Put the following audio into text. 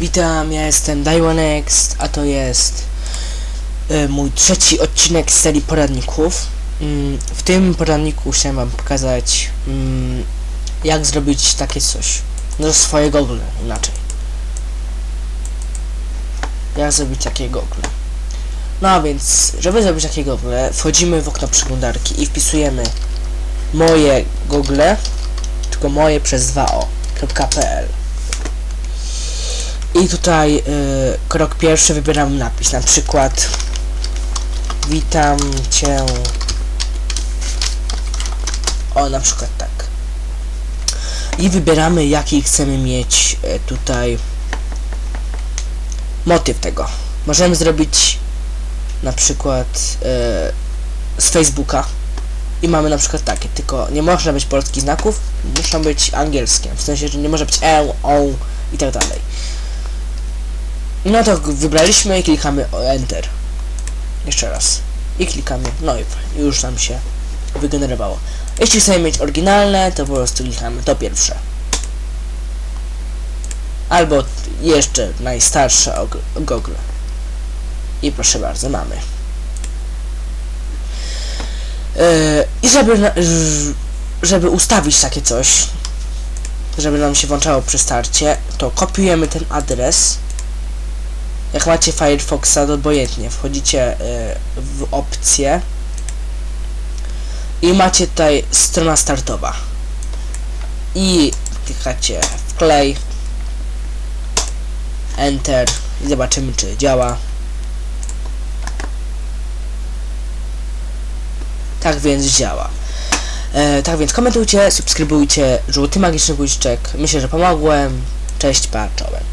Witam, ja jestem Daiwanext, a to jest e, mój trzeci odcinek z serii poradników. Mm, w tym poradniku chciałem wam pokazać mm, jak zrobić takie coś. No swoje Google inaczej. Jak zrobić takie Google. No a więc, żeby zrobić takie Google, wchodzimy w okno przeglądarki i wpisujemy moje Google, tylko moje przez 2o.pl i tutaj y, krok pierwszy wybieram napis, na przykład Witam Cię. O, na przykład tak. I wybieramy jaki chcemy mieć y, tutaj motyw tego. Możemy zrobić na przykład y, z Facebooka. I mamy na przykład takie, tylko nie można być polskich znaków, muszą być angielskie, w sensie, że nie może być e, o i tak dalej. No to wybraliśmy i klikamy Enter. Jeszcze raz. I klikamy, no i już nam się wygenerowało. Jeśli chcemy mieć oryginalne, to po prostu klikamy to pierwsze. Albo jeszcze najstarsze Google. I proszę bardzo, mamy. Yy, I żeby, żeby ustawić takie coś, żeby nam się włączało przy starcie, to kopiujemy ten adres jak macie Firefoxa, to obojętnie, wchodzicie y, w opcję i macie tutaj strona startowa. I klikacie wklej Enter i zobaczymy czy działa. Tak więc działa. E, tak więc komentujcie, subskrybujcie żółty magiczny guziczek. Myślę, że pomogłem. Cześć, pa, czołem